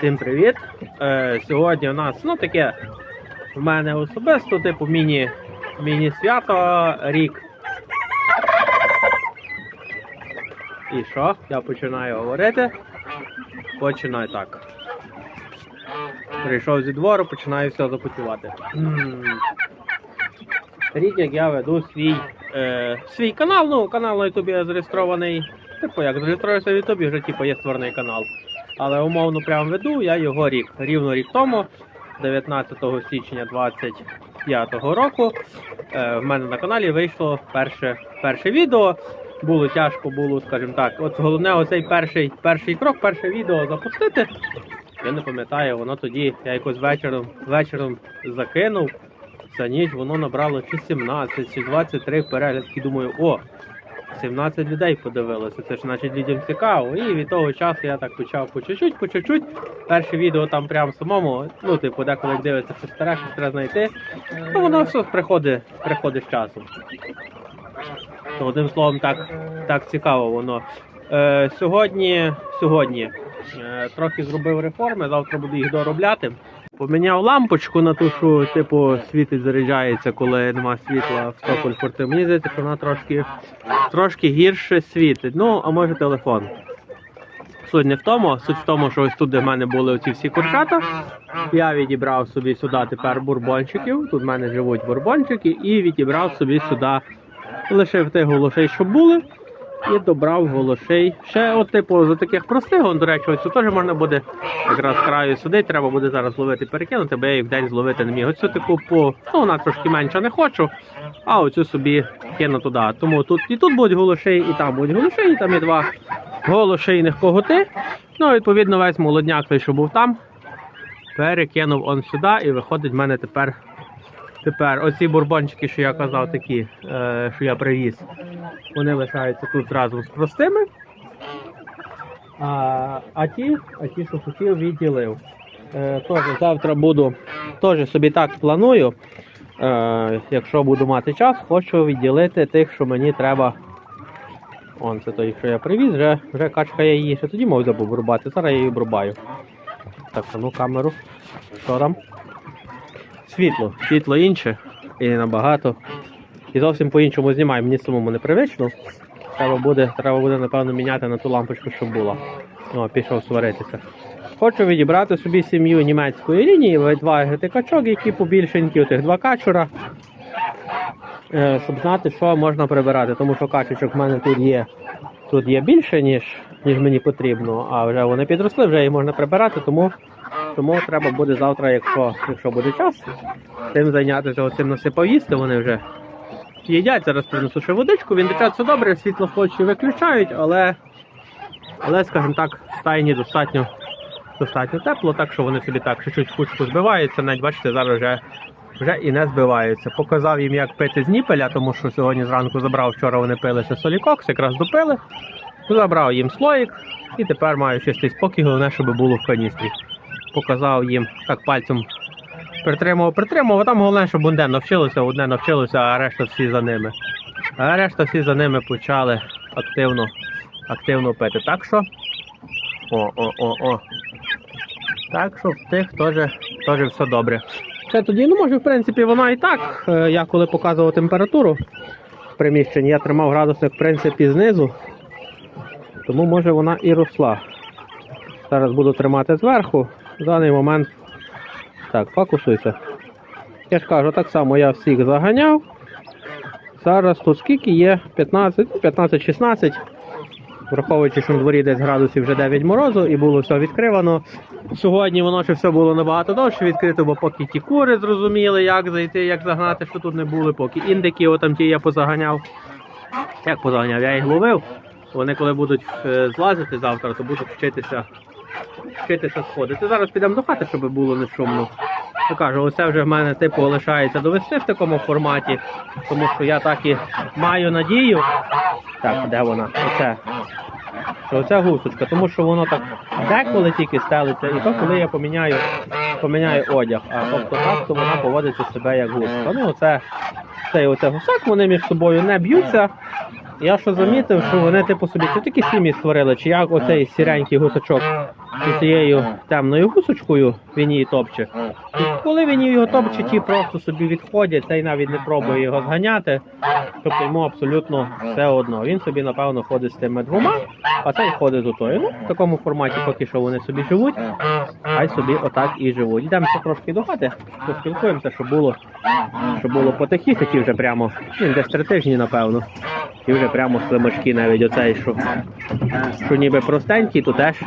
Всім привіт! Е, сьогодні у нас ну таке в мене особисто, типу міні, міні-свято рік. І що? Я починаю говорити. Починаю так. Прийшов зі двору, починаю все запотівати. Рік, як я веду свій, е, свій канал, ну канал на Ютубі зареєстрований. Типу, як зареєструюся в Ютубі, вже типу, є створений канал. Але умовно прям веду я його рік. Рівно рік тому, 19 січня 25 року. Е, в мене на каналі вийшло перше, перше відео. Було тяжко, було, скажімо так. От головне, оцей перший, перший крок, перше відео запустити. Я не пам'ятаю, воно тоді я якось вечором, вечором закинув. За ніч воно набрало чи 17, чи 23 переглядки. Думаю, о, 17 людей подивилося. Це ж значить людям цікаво. І від того часу я так почав по чуть-чуть, по чуть-чуть. Перше відео там прям самому, ну, типу, деколи дивиться, що старе, щось треба знайти. Ну, воно все приходить, приходить з часом. То одним словом, так, так цікаво воно. Е, сьогодні, сьогодні е, трохи зробив реформи, завтра буду їх доробляти. Поміняв лампочку на ту, що типу світить, заряджається, коли нема світла в стопуль порти. Мені здається, що вона трошки, трошки гірше світить. Ну, а може телефон. Суть не в тому, суть в тому, що ось тут, де в мене були оці всі курчата. Я відібрав собі сюди тепер бурбончиків. Тут в мене живуть бурбончики, і відібрав собі сюди лишив тих голошей, що були, і добрав голошей. Ще, от, типу, за таких простих, он, до речі, оцю теж можна буде якраз краю сюди. Треба буде зараз ловити перекинути, бо я їх в день зловити не міг. Оцю таку по, ну вона трошки менша не хочу, а оцю собі кину туди. Тому тут і тут будуть голошей, і там будуть голошей, і там є два голошейних коготи. Ну, відповідно, весь молодняк той, що був там, перекинув он сюди, і виходить в мене тепер. Тепер оці бурбончики, що я казав, такі, е, що я привіз, вони лишаються тут разом з простими. А, а ті, а ті, що хотів, відділив. Е, теж завтра буду, теж собі так планую. Е, якщо буду мати час, хочу відділити тих, що мені треба. Он це той, що я привіз, вже, вже качка я її ще тоді мав забув врубати, зараз я її врубаю. Так, ну камеру. Що там? Світло, світло інше і набагато. І зовсім по-іншому знімаю, мені самому непривично. Треба буде, треба буде, напевно, міняти на ту лампочку, що була. О, пішов сваритися. Хочу відібрати собі сім'ю німецької лінії, два качок, які побільшенькі, отих два качура. Е, щоб знати, що можна прибирати. Тому що качечок в мене тут є. Тут є більше, ніж, ніж мені потрібно, а вже вони підросли, вже їх можна прибирати, тому, тому треба буде завтра, якщо, якщо буде час, тим зайнятися, оцим насипав їсти, вони вже їдять. Зараз принесу ще водичку, він все добре, світло хоче виключають, але, але скажімо так, в стайні достатньо, достатньо тепло, так що вони собі так чуть-чуть кучку збиваються, навіть бачите, зараз вже, вже і не збиваються. Показав їм, як пити з ніпеля, тому що сьогодні зранку забрав, вчора вони пили ще солікокс, якраз допили. Забрав їм слоїк і тепер маю чистий спокій, головне, щоб було в каністрі. Показав їм так пальцем притримував, притримував, а там головне, щоб одне навчилося, одне навчилося, а решта всі за ними. А решта всі за ними почали активно, активно пити. Так що. О, о, о, о. Так що в тих теж, теж все добре. Це тоді, ну може, в принципі, вона і так. Е, Я коли показував температуру в приміщенні, я тримав градусник, в принципі, знизу. Тому може вона і росла. Зараз буду тримати зверху. В даний момент. Так, фокусуйся. Я ж кажу, так само я всіх заганяв. Зараз тут скільки є? 15, ну, 15-16. Враховуючи, що на дворі десь градусів вже 9 морозу і було все відкривано. Сьогодні воно ще все було набагато довше відкрито, бо поки ті кури зрозуміли, як зайти, як загнати, що тут не були, поки індики, отам ті я позаганяв. Як позаганяв? Я їх ловив. Вони коли будуть е, злазити завтра, то будуть вчитися, вчитися сходити. Зараз підемо до хати, щоб було не шумно. Я кажу, оце вже в мене типу лишається довести в такому форматі, тому що я так і маю надію. Так, де вона? Оце. Що оце гусочка, тому що воно так деколи тільки стелиться, і то коли я поміняю, поміняю одяг. А тобто так, то вона поводиться себе як гуска. Ну, оце, це і оце гусак, вони між собою не б'ються. Я що замітив, що вони типу собі чи такі сім'ї створили, чи як оцей сіренький гусачок цією темною гусочкою він її топче. Коли він його топче, ті просто собі відходять, цей навіть не пробує його зганяти. Тобто йому абсолютно все одно. Він собі, напевно, ходить з тими двома, а цей ходить з отою. Ну, в такому форматі поки що вони собі живуть, хай собі отак і живуть. Йдемо трошки до хати, поспілкуємося, щоб було, щоб було потихіше, ті вже прямо, ну, десь три тижні, напевно. І вже прямо слимачки навіть оцей, що, що ніби простенький, то теж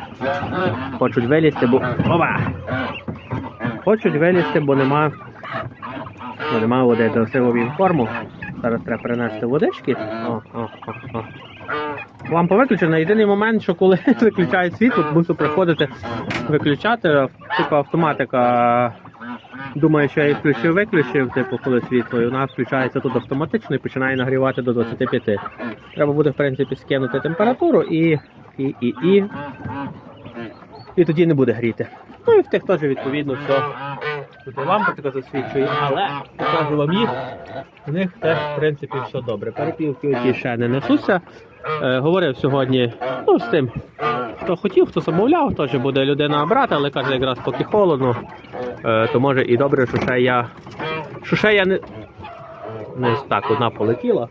хочуть вилізти, бо. Опа! Хочуть вилізти, бо нема. Бо нема води, досив він форму. Зараз треба принести водички. О, о, о, о. Лампа виключена. Єдиний момент, що коли виключають світло, мусу приходити виключати. Типу автоматика думає, що я її включив, виключив, типу, коли світло, і вона включається тут автоматично і починає нагрівати до 25. Треба буде, в принципі, скинути температуру і. і, і, і, і тоді не буде гріти. Ну і в тих теж відповідно все. Тут лампа така засвічує, але покажу вам їх. У них теж, в принципі, все добре. Перепілки оті ще не несуться. Е, говорив сьогодні ну, з тим, хто хотів, хто замовляв, теж буде людина брати, але каже, якраз поки холодно, е, то може і добре, що ще я. Що ще я не. Не так, одна полетіла.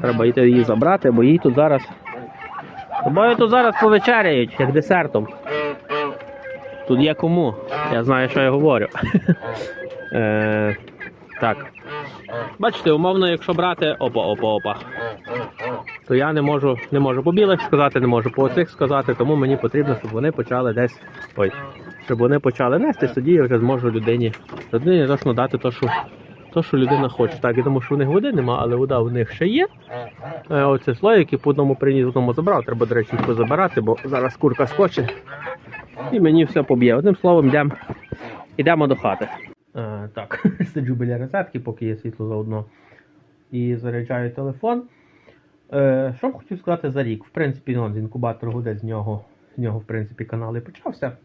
Треба йти її забрати, бо їй тут зараз. Бо її тут зараз повечеряють, як десертом. Тут є кому. Я знаю, що я говорю. е, так. Бачите, умовно, якщо брати. Опа, опа, опа. То я не можу, не можу по білих сказати, не можу по оцих сказати, тому мені потрібно, щоб вони почали десь. Ой, щоб вони почали нести, тоді я вже зможу людині. Людині точно дати то, що, то, що людина хоче. Так, я думаю, що у них води нема, але вода у них ще є. Е, оце слоїки по одному приніс, в одному забрав. Треба, до речі, позабирати, бо зараз курка скоче. І мені все поб'є. Одним словом, йдемо йдемо до хати. Е, так, сиджу біля розетки, поки є світло заодно. І заряджаю телефон. Е, що б хотів сказати за рік? В принципі, ну, з інкубатор гуде з нього, з нього, в принципі, канал і почався.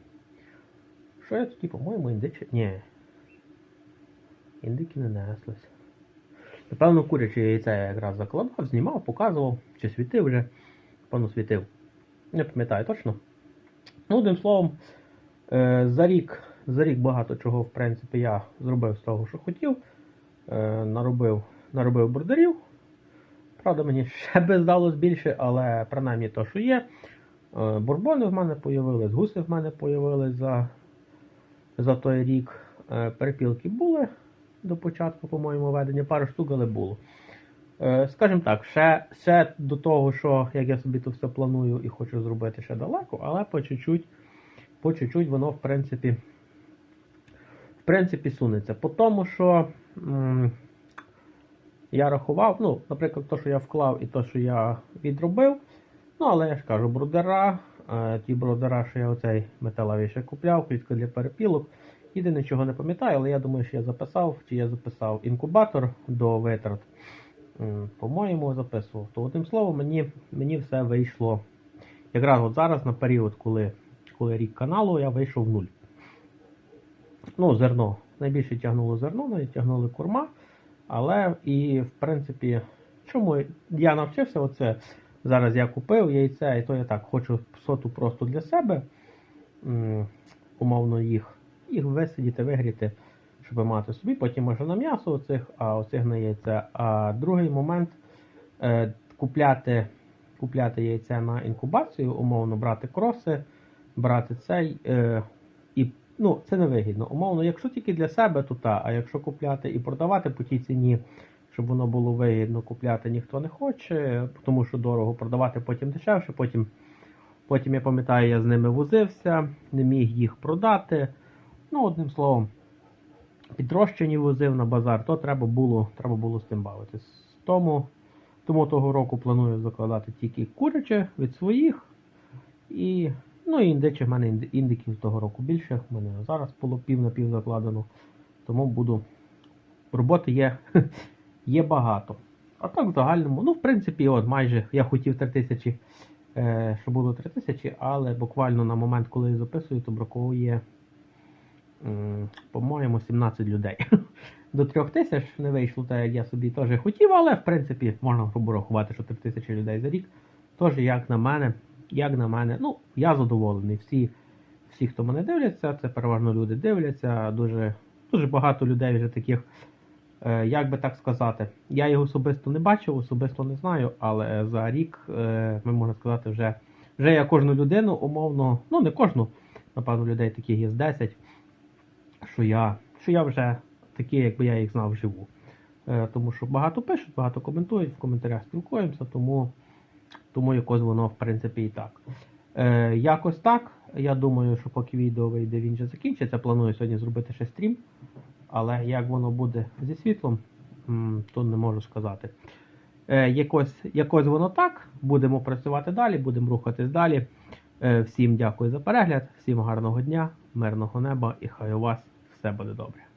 Що я тоді, по-моєму, індичі. Ні. Індики не неслись. Напевно, куряче яйце я якраз закладав, знімав, показував, чи світив вже. Певно, світив. Не пам'ятаю точно. Ну, одним словом, е, за рік, за рік багато чого, в принципі, я зробив з того, що хотів. Е, наробив, наробив бордерів. Правда, мені ще би здалось більше, але принаймні то, що є. Е, бурбони в мене появились, гуси в мене появились за, за той рік. Е, перепілки були до початку, по-моєму, ведення, пару штук, але було. Е, Скажімо так, ще, ще до того, що як я собі то все планую і хочу зробити ще далеко, але по чуть-чуть, по чуть-чуть воно, в принципі, в принципі, сунеться. По тому, що я рахував, ну, наприклад, то, що я вклав і то, що я відробив. Ну, але я ж кажу, брудера, е, ті брудера, що я оцей металевий ще купляв, клітка для перепілок. Єдине, чого не пам'ятаю, але я думаю, що я записав, чи я записав інкубатор до витрат. По-моєму, записував. То одним словом, мені, мені все вийшло. Якраз от зараз на період, коли, коли рік каналу, я вийшов в нуль. Ну, зерно. Найбільше тягнуло зерно, навіть тягнули курма. Але і, в принципі, чому я навчився оце. Зараз я купив яйця, і то я так хочу соту просто для себе. Умовно їх, їх висидіти, вигріти, щоб мати собі. Потім може на м'ясо оцих, а оцих на яйця. А другий момент е, купляти, купляти яйця на інкубацію, умовно брати кроси, брати цей. Е, і ну, це не вигідно. Умовно, якщо тільки для себе, то та, а якщо купляти і продавати по тій ціні, щоб воно було вигідно, купляти ніхто не хоче, тому що дорого продавати потім дешевше. Потім, потім я пам'ятаю, я з ними возився, не міг їх продати. Ну, одним словом, підрощені возив на базар, то треба було, треба було з тим бавитись. Тому, тому того року планую закладати тільки куряче від своїх. І, ну, і індичі, в мене індиків того року більше. В мене зараз було пів на пів закладено. Тому буду. Роботи є, є багато. А так в загальному, ну, в принципі, от майже я хотів 3 тисячі, е, щоб було 3 тисячі, але буквально на момент, коли я записую, то браковує, по-моєму, 17 людей. До 3 тисяч не вийшло так, як я собі теж хотів, але в принципі можна грубо рахувати, що 3 тисячі людей за рік. Тож, як на мене, як на мене, ну, я задоволений. Всі, всі, хто мене дивляться, це переважно люди дивляться. Дуже, дуже багато людей вже таких, е, як би так сказати. Я його особисто не бачив, особисто не знаю, але за рік, е, ми можна сказати, вже, вже я кожну людину умовно, ну не кожну, напевно, людей таких є з 10, що я, що я вже такий, якби я їх знав живу. Е, Тому що багато пишуть, багато коментують, в коментарях спілкуємося, тому, тому якось воно, в принципі, і так. Е, якось так. Я думаю, що поки відео вийде, він вже закінчиться. Планую сьогодні зробити ще стрім. Але як воно буде зі світлом, то не можу сказати. Е, якось, якось воно так. Будемо працювати далі, будемо рухатись далі. Е, всім дякую за перегляд, всім гарного дня, мирного неба і хай у вас все буде добре.